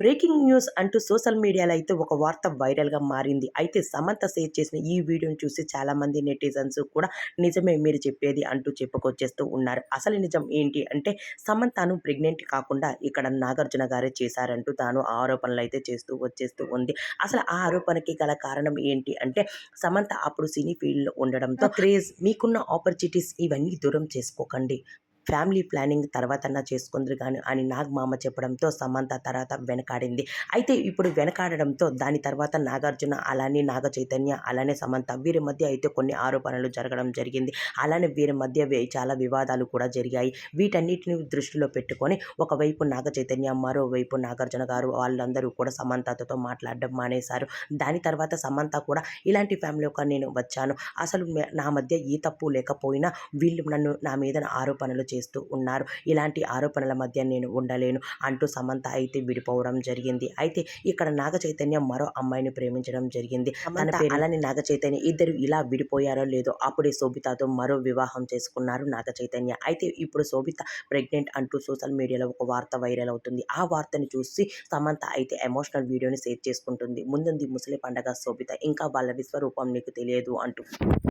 Breaking news అంటూ social మీడియాలో అయితే ఒక వార్త వైరల్గా మారింది. అయితే సమంత షేర్ చేసిన ఈ వీడియోని చూసి చాలామంది నెటిజన్స్ కూడా నిజమే మీరు చెప్పేది అంటూ చెప్పుకొచ్చేస్తూ ఉన్నారు. అసలు నిజం ఏంటి అంటే సమంతను ప్రెగ్నెంట్ కాకుండా ఇక్కడ నాగార్జున గారే చేశారంటూ తాను ఆరోపణలు అయితే చేస్తూ వచ్చేస్తూ ఉంది. అసలు ఆ ఆరోపణకి గల కారణం ఏంటి అంటే సమంత అప్పుడు సినీ ఫీల్డ్లో ఉండడంతో క్రేజ్ మీకున్న ఆపర్చునిటీస్ ఇవన్నీ దూరం చేసుకోకండి. ఫ్యామిలీ ప్లానింగ్ తర్వాతన్నా చేసుకుందరు కానీ అని నాగ్ మామ చెప్పడంతో సమంత తర్వాత వెనకాడింది. అయితే ఇప్పుడు వెనకాడడంతో దాని తర్వాత నాగార్జున అలానే నాగ చైతన్య అలానే సమంత వీరి మధ్య అయితే కొన్ని ఆరోపణలు జరగడం జరిగింది. అలానే వీరి మధ్య చాలా వివాదాలు కూడా జరిగాయి. వీటన్నిటిని దృష్టిలో పెట్టుకొని ఒకవైపు నాగ చైతన్య మరోవైపు నాగార్జున గారు వాళ్ళందరూ కూడా సమంతతో మాట్లాడడం మానేశారు. దాని తర్వాత సమంత కూడా ఇలాంటి ఫ్యామిలీకి నేను వచ్చాను. అసలు నా మధ్య ఏ తప్పు లేకపోయినా వీళ్ళు నన్ను నా మీద ఆరోపణలు చేస్తూ ఉన్నారు. ఇలాంటి ఆరోపణల మధ్య నేను ఉండలేను అంటూ సమంత అయితే విడిపోవడం జరిగింది. అయితే ఇక్కడ నాగ చైతన్య మరో అమ్మాయిని ప్రేమించడం జరిగింది. తన పేరు అలానే నాగ చైతన్య. ఇద్దరు ఇలా విడిపోయారో లేదో అప్పుడే శోభితతో మరో వివాహం చేసుకున్నారు నాగ చైతన్య. అయితే ఇప్పుడు శోభిత ప్రెగ్నెంట్ అంటూ సోషల్ మీడియాలో ఒక వార్త వైరల్ అవుతుంది. ఆ వార్తని చూసి సమంత అయితే ఎమోషనల్ వీడియోని షేర్ చేసుకుంటుంది. ముందుంది ముసలి పండగ శోభిత. ఇంకా వాళ్ళ విశ్వరూపం నీకు తెలియదు అంటూ